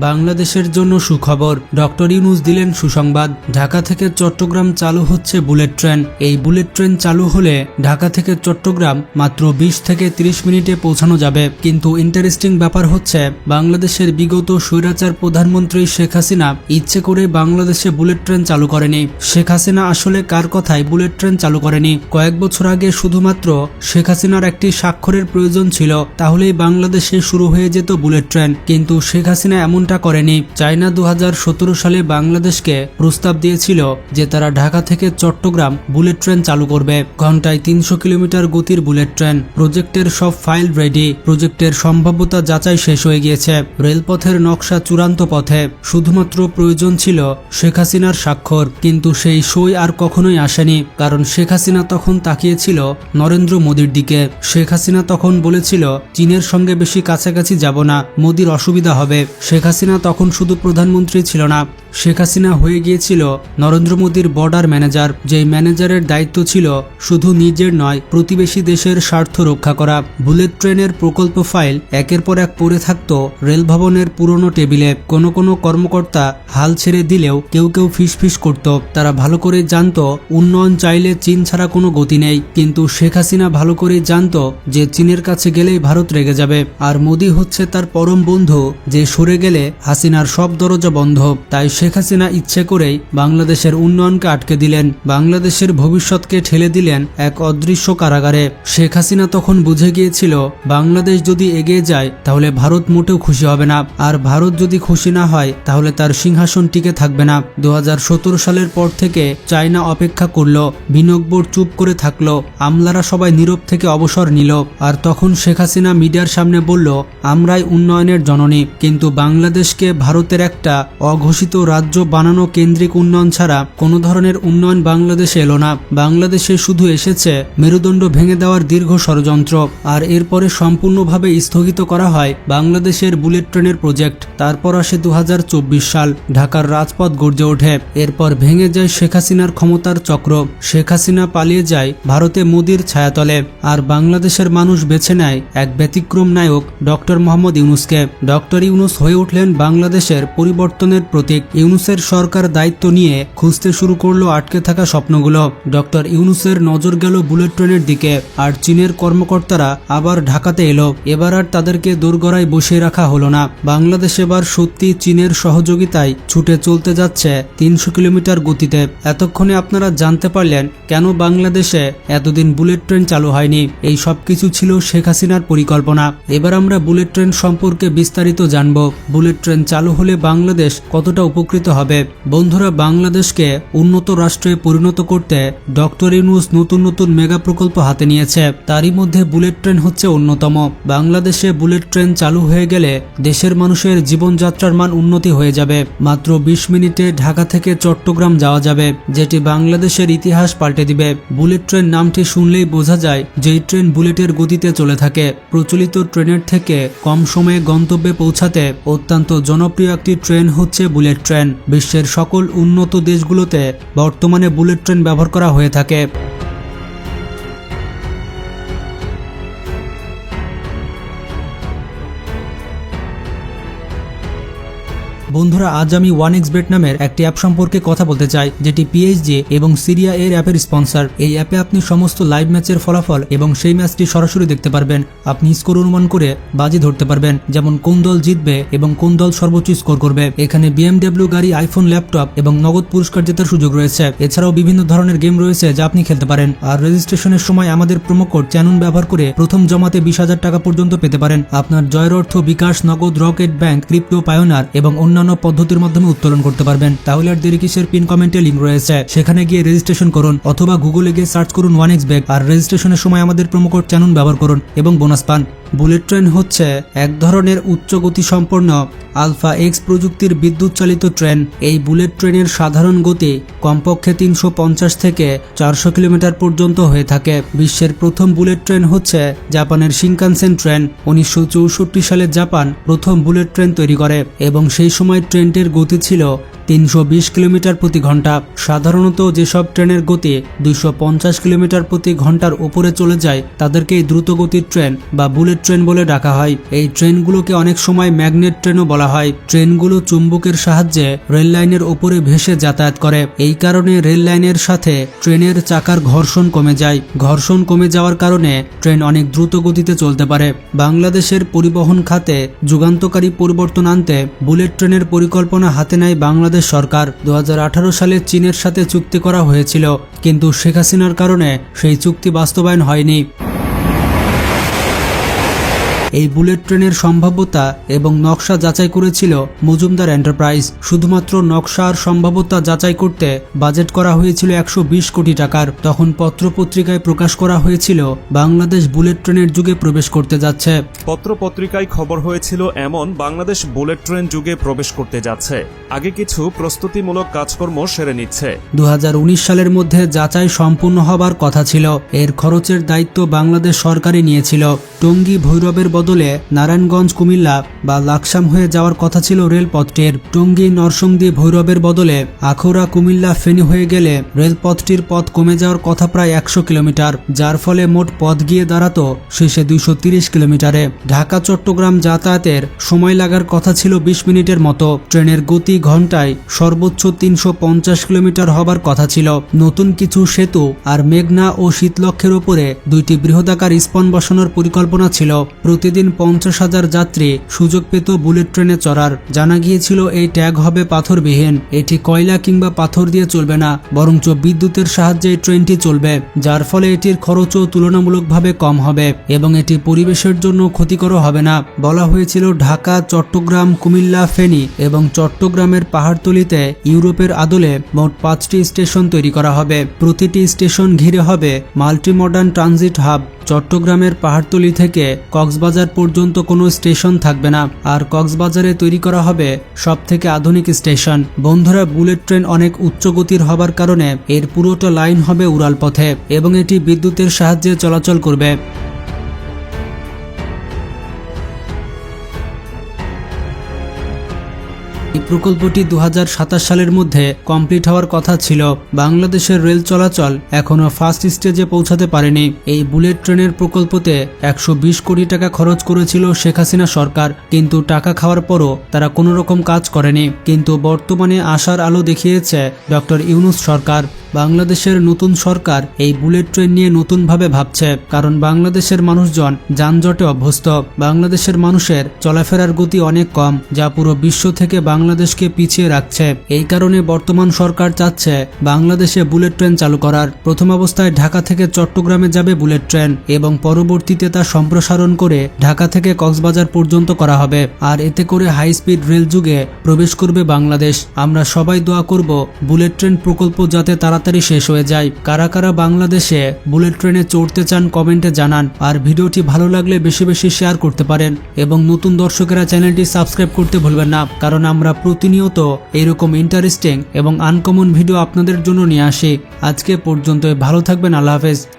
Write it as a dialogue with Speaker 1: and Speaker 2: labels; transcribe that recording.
Speaker 1: বাংলাদেশের জন্য সুখবর। ডক্টর ইউনুস দিলেন সুসংবাদ। ঢাকা থেকে চট্টগ্রাম চালু হচ্ছে বুলেট ট্রেন। এই বুলেট ট্রেন চালু হলে ঢাকা থেকে চট্টগ্রাম মাত্র বিশ থেকে 30 মিনিটে পৌঁছানো যাবে। কিন্তু ইন্টারেস্টিং ব্যাপার হচ্ছে, বাংলাদেশের বিগত স্বৈরাচার প্রধানমন্ত্রী শেখ হাসিনা ইচ্ছে করে বাংলাদেশে বুলেট ট্রেন চালু করেনি। শেখ হাসিনা আসলে কার কথায় বুলেট ট্রেন চালু করেনি? কয়েক বছর আগে শুধুমাত্র শেখ হাসিনার একটি স্বাক্ষরের প্রয়োজন ছিল, তাহলেই বাংলাদেশে শুরু হয়ে যেত বুলেট ট্রেন। কিন্তু শেখ হাসিনা এমনটা করেনি। চায়না দু হাজার সতেরো সালে বাংলাদেশকে প্রস্তাব দিয়েছিল যে তারা ঢাকা থেকে চট্টগ্রাম বুলেট ট্রেন চালু করবে। ঘন্টায় তিনশো কিলোমিটার গতির বুলেট ট্রেন। প্রজেক্টের সব ফাইল রেডি। প্রজেক্টের সম্ভাব্যতা যাচাই শেষ হয়ে গিয়েছে। রেলপথের নকশা চূড়ান্ত পথে। শুধুমাত্র প্রয়োজন ছিল শেখ হাসিনার স্বাক্ষর। কিন্তু সেই সই আর কখনোই আসেনি। কারণ শেখ হাসিনা তখন তাকিয়েছিল নরেন্দ্র মোদীর দিকে। শেখ হাসিনা তখন বলেছিল, চীনের সঙ্গে বেশি কাছাকাছি যাব না। মোদীর অসুবিধা হবে। শেখ হাসিনা তখন শুধু প্রধানমন্ত্রী ছিল না, শেখ হাসিনা হয়ে গিয়েছিল নরেন্দ্র মোদীর বর্ডার ম্যানেজার যেই ম্যানেজারের দায়িত্ব ছিল শুধু নিজের নয়, প্রতিবেশী দেশের স্বার্থ রক্ষা করা। বুলেট ট্রেনের প্রকল্প ফাইল একের পর এক পড়ে থাকত রেল ভবনের পুরনো টেবিলে। কোনো কোনো কর্মকর্তা হাল ছেড়ে দিলেও কেউ কেউ ফিসফিস করত। তারা ভালো করে জানত, উন্নয়ন চাইলে চীন ছাড়া কোনো গতি নেই। কিন্তু শেখ হাসিনা ভালো করে জানত যে চীনের কাছে গেলেই ভারত রেগে যাবে। আর মোদী হচ্ছে তার পরম বন্ধু, যে সরে গেলে হাসিনার সব দরজা বন্ধ। তাই শেখ হাসিনা ইচ্ছে করেই বাংলাদেশের উন্নয়নকে আটকে দিলেন। বাংলাদেশের ভবিষ্যৎকে ঠেলে দিলেন এক অদৃশ্য কারাগারে। শেখ হাসিনা তখন বুঝে গিয়েছিল, বাংলাদেশ যদি এগিয়ে যায়, তাহলে ভারত মোটেও খুশি হবে না। আর ভারত যদি খুশি না হয়, তাহলে তার সিংহাসন টিকে থাকবে না। দু হাজার সতেরো সালের পর থেকে চায়না অপেক্ষা করল, বিনিয়োগ বোর্ড চুপ করে থাকল, আমলারা সবাই নীরব থেকে অবসর নিল। আর তখন শেখ হাসিনা মিডিয়ার সামনে বলল, আমরাই উন্নয়নের জননী। কিন্তু বাংলাদেশকে ভারতের একটা অঘোষিত রাজ্য বানানো কেন্দ্রিক উন্নয়ন ছাড়া কোনো ধরনের উন্নয়ন বাংলাদেশে এলো না। বাংলাদেশে শুধু এসেছে মেরুদণ্ড ভেঙে দেওয়ার দীর্ঘ ষড়যন্ত্র, আর এরপরে সম্পূর্ণভাবে স্থগিত করা হয় বাংলাদেশের বুলেট ট্রেনের প্রজেক্ট, তারপর আসে দু হাজার চব্বিশ সাল ঢাকার রাজপথ গর্জে ওঠে, এরপর ভেঙে যায় শেখ হাসিনার ক্ষমতার চক্র, শেখ হাসিনা পালিয়ে যায় ভারতে মোদির ছায়াতলে, আর বাংলাদেশের মানুষ বেছে নেয় এক ব্যতিক্রম নায়ক ডক্টর মোহাম্মদ ইউনুসকে। ডক্টর ইউনুস হয়ে উঠলেন বাংলাদেশের পরিবর্তনের প্রতীক ইউনুসের সরকার দায়িত্ব নিয়ে খুঁজতে শুরু করল আটকে থাকা স্বপ্নগুলো। ডক্টর ইউনুসের নজর গেল বুলেট ট্রেনের দিকে, আর চীনের কর্মকর্তারা আবার ঢাকাতে এলো। এবার আর তাদেরকে দোরগড়ায় বসিয়ে রাখা হলো না। বাংলাদেশ এবার সত্যি চীনের সহযোগিতায় ছুটে চলতে যাচ্ছে তিনশো কিলোমিটার গতিতে। এতক্ষণে আপনারা জানতে পারলেন, কেন বাংলাদেশে এতদিন বুলেট ট্রেন চালু হয়নি। এই সব কিছু ছিল শেখ হাসিনার পরিকল্পনা। এবার আমরা বুলেট ট্রেন সম্পর্কে বিস্তারিত জানব। বুলেট ট্রেন চালু হলে বাংলাদেশ কতটা উপকৃত হবে? বন্ধুরা, বাংলাদেশকে উন্নত রাষ্ট্রে পরিণত করতে ডক্টর ইউনুস নতুন নতুন মেগা প্রকল্প হাতে নিয়েছে। তারই মধ্যে বুলেট ট্রেন হচ্ছে অন্যতম। বাংলাদেশে বুলেট ট্রেন চালু হয়ে গেলে দেশের মানুষের জীবনযাত্রার মান উন্নতি হয়ে যাবে। মাত্র বিশ মিনিটে ঢাকা থেকে চট্টগ্রাম যাওয়া যাবে, যেটি বাংলাদেশের ইতিহাস পাল্টে দিবে। বুলেট ট্রেন নামটি শুনলেই বোঝা যায় যে ট্রেন বুলেটের গতিতে চলে থাকে। প্রচলিত ট্রেনের থেকে কম সময়ে গন্তব্যে পৌঁছাতে অত্যন্ত জনপ্রিয় একটি ট্রেন হচ্ছে বুলেট ট্রেন। বিশ্বের সকল উন্নত দেশগুলোতে বর্তমানে বুলেট ট্রেন ব্যবহার করা হয়ে থাকে। বন্ধুরা, আজ আমি ওয়ান এক্স বেট নামের একটি অ্যাপ সম্পর্কে কথা বলতে চাই, যেটি পিএইচজি এবং সিরিয়া এর অ্যাপের স্পন্সর। এই অ্যাপে আপনি সমস্ত লাইভ ম্যাচের ফলাফল এবং সেই ম্যাচটি সরাসরি দেখতে পারবেন। আপনি স্কোর অনুমান করে বাজি ধরতে পারবেন, যেমন কোন দল জিতবে এবং কোন দল সর্বোচ্চ স্কোর করবে। এখানে বিএমডব্লিউ গাড়ি আইফোন ল্যাপটপ এবং নগদ পুরস্কার জেতার সুযোগ রয়েছে। এছাড়াও বিভিন্ন ধরনের গেম রয়েছে যা আপনি খেলতে পারেন। আর রেজিস্ট্রেশনের সময় আমাদের প্রোমো কোড চ্যানুন ব্যবহার করে প্রথম জমাতে বিশ হাজার টাকা পর্যন্ত পেতে পারেন। আপনার জয়ের অর্থ বিকাশ, নগদ রকেট ব্যাংক ক্রিপ্টো পায়োনার এবং অন্যান্য পদ্ধতির মাধ্যমে উত্তোলন করতে পারবেন। তাহলে আর দেরি কিসের? পিন কমেন্টে লিঙ্ক রয়েছে। সেখানে গিয়ে রেজিস্ট্রেশন করুন অথবা গুগলে গিয়ে সার্চ করুন ওয়ান এক্স ব্যাগ আর রেজিস্ট্রেশনের সময় আমাদের কোড চ্যানুন ব্যবহার করুন এবং বোনাস পান। বুলেট ট্রেন হচ্ছে এক ধরনের উচ্চ গতি সম্পন্ন আলফা এক্স প্রযুক্তির বিদ্যুৎ চালিত ট্রেন। এই বুলেট ট্রেনের সাধারণ গতি কমপক্ষে তিনশো পঞ্চাশ থেকে চারশো কিলোমিটার পর্যন্ত হয়ে থাকে। বিশ্বের প্রথম বুলেট ট্রেন হচ্ছে জাপানের শিনকানসেন ট্রেন। উনিশশো চৌষট্টি সালে জাপান প্রথম বুলেট ট্রেন তৈরি করে এবং সেই সময় ট্রেনটির গতি ছিল তিনশো বিশ কিলোমিটার প্রতি ঘণ্টা। সাধারণত যেসব ট্রেনের গতি দুইশো পঞ্চাশ কিলোমিটার প্রতি ঘণ্টার উপরে চলে যায়, তাদেরকেই দ্রুতগতির ট্রেন বা বুলেট ট্রেন বলে ডাকা হয়। এই ট্রেনগুলোকে অনেক সময় ম্যাগনেট ট্রেনও বলা হয়। ট্রেনগুলো চুম্বকের সাহায্যে রেল লাইনের ওপরে ভেসে যাতায়াত করে। এই কারণে রেল লাইনের সাথে ট্রেনের চাকার ঘর্ষণ কমে যায়। ঘর্ষণ কমে যাওয়ার কারণে ট্রেন অনেক দ্রুত গতিতে চলতে পারে। বাংলাদেশের পরিবহন খাতে যুগান্তকারী পরিবর্তন আনতে বুলেট ট্রেনের পরিকল্পনা হাতে নেয় বাংলাদেশ সরকার দু হাজার আঠারো সালে চীনের সাথে চুক্তি করা হয়েছিল, কিন্তু শেখ হাসিনার কারণে সেই চুক্তি বাস্তবায়ন হয়নি। এই বুলেট ট্রেনের সম্ভাব্যতা এবং নকশা যাচাই করেছিল মজুমদার এন্টারপ্রাইজ। শুধুমাত্র নকশা আর সম্ভাব্যতা যাচাই করতে বাজেট করা হয়েছিল একশো বিশ কোটি টাকার। তখন পত্রপত্রিকায় প্রকাশ করা হয়েছিল বাংলাদেশ বুলেট ট্রেনের যুগে প্রবেশ করতে যাচ্ছে।
Speaker 2: পত্রপত্রিকায় খবর হয়েছিল এমন বাংলাদেশ বুলেট ট্রেন যুগে প্রবেশ করতে যাচ্ছে। আগে কিছু প্রস্তুতিমূলক কাজকর্ম সেরে নিচ্ছে।
Speaker 1: দু হাজার উনিশ সালের মধ্যে যাচাই সম্পূর্ণ হবার কথা ছিল। এর খরচের দায়িত্ব বাংলাদেশ সরকারই নিয়েছিল। টঙ্গী ভৈরবের বদলে নারায়ণগঞ্জ, কুমিল্লা বা লাকসাম হয়ে যাওয়ার কথা ছিল রেলপথটির। টঙ্গী, নরসংদী, ভৈরবের বদলে আখৌরা, কুমিল্লা ফেনী হয়ে গেলে রেলপথটির পথ কমে যাওয়ার কথা প্রায় একশো কিলোমিটার, যার ফলে মোট পথ গিয়ে দাঁড়াতো শেষে দুইশো তিরিশ কিলোমিটারে। ঢাকা চট্টগ্রাম যাতায়াতের সময় লাগার কথা ছিল বিশ মিনিটের মতো। ট্রেনের গতি ঘন্টায় সর্বোচ্চ তিনশো পঞ্চাশ কিলোমিটার হবার কথা ছিল। নতুন কিছু সেতু আর মেঘনা ও শীতলক্ষের ওপরে দুইটি বৃহদাকার স্পন বসানোর পরিকল্পনা ছিল। প্রতিদিন পঞ্চাশ হাজার যাত্রী সুযোগ পেত বুলেট ট্রেনে চড়ার। জানা গিয়েছিল, এই ট্যাগ হবে পাথরবিহীন। এটি কয়লা কিংবা পাথর দিয়ে চলবে না, বরঞ্চ বিদ্যুতের সাহায্যে ট্রেনটি চলবে, যার ফলে এটির খরচও তুলনামূলকভাবে কম হবে এবং এটি পরিবেশের জন্য ক্ষতিকরও হবে না। বলা হয়েছিল, ঢাকা, চট্টগ্রাম, কুমিল্লা, ফেনী এবং চট্টগ্রামের পাহাড়তলিতে ইউরোপের আদলে মোট পাঁচটি স্টেশন তৈরি করা হবে। প্রতিটি স্টেশন ঘিরে হবে মাল্টি মডার্ন ট্রানজিট হাব। চট্টগ্রামের পাহাড়তলি থেকে কক্সবাজার পর্যন্ত কোনো স্টেশন থাকবে না। আর কক্সবাজারে তৈরি করা হবে সব থেকে আধুনিক স্টেশন। বন্ধুরা, বুলেট ট্রেন অনেক উচ্চ গতির হবার কারণে এর পুরোটা লাইন হবে উড়াল পথে এবং এটি বিদ্যুতের সাহায্যে চলাচল করবে। এই প্রকল্পটি দু হাজার সাতাশ সালের মধ্যে কমপ্লিট হওয়ার কথা ছিল। বাংলাদেশের রেল চলাচল এখনও ফার্স্ট স্টেজে পৌঁছাতে পারেনি। এই বুলেট ট্রেনের প্রকল্পতে একশো বিশ কোটি টাকা খরচ করেছিল শেখ হাসিনা সরকার, কিন্তু টাকা খাওয়ার পরও তারা কোনো রকম কাজ করেনি। কিন্তু বর্তমানে আশার আলো দেখিয়েছে ডক্টর ইউনুস সরকার। বাংলাদেশের নতুন সরকার এই বুলেট ট্রেন নিয়ে নতুনভাবে ভাবছে, কারণ বাংলাদেশের মানুষজন যানজটে অভ্যস্ত। বাংলাদেশের মানুষের চলাফেরার গতি অনেক কম, যা পুরো বিশ্ব থেকে বাংলাদেশকে পিছিয়ে রাখছে। এই কারণে বর্তমান সরকার চাচ্ছে বাংলাদেশে বুলেট ট্রেন চালু করার। প্রথম অবস্থায় ঢাকা থেকে চট্টগ্রামে যাবে বুলেট ট্রেন এবং পরবর্তীতে তা সম্প্রসারণ করে ঢাকা থেকে কক্সবাজার পর্যন্ত করা হবে। আর এতে করে হাই স্পিড রেল যুগে প্রবেশ করবে বাংলাদেশ। আমরা সবাই দোয়া করব বুলেট ট্রেন প্রকল্প যাতে তাড়াতাড়ি শেষ হয়ে যায়। কারা কারা বাংলাদেশে বুলেট ট্রেনে চড়তে চান কমেন্টে জানান। আর ভিডিওটি ভালো লাগলে বেশি বেশি শেয়ার করতে পারেন। এবং নতুন দর্শকেরা চ্যানেলটি সাবস্ক্রাইব করতে ভুলবেন না। কারণ আমরা প্রতিনিয়ত এরকম ইন্টারেস্টিং এবং আনকমন ভিডিও আপনাদের জন্য নিয়ে আসি। আজকে পর্যন্ত ভালো থাকবেন, আল্লাহ হাফেজ।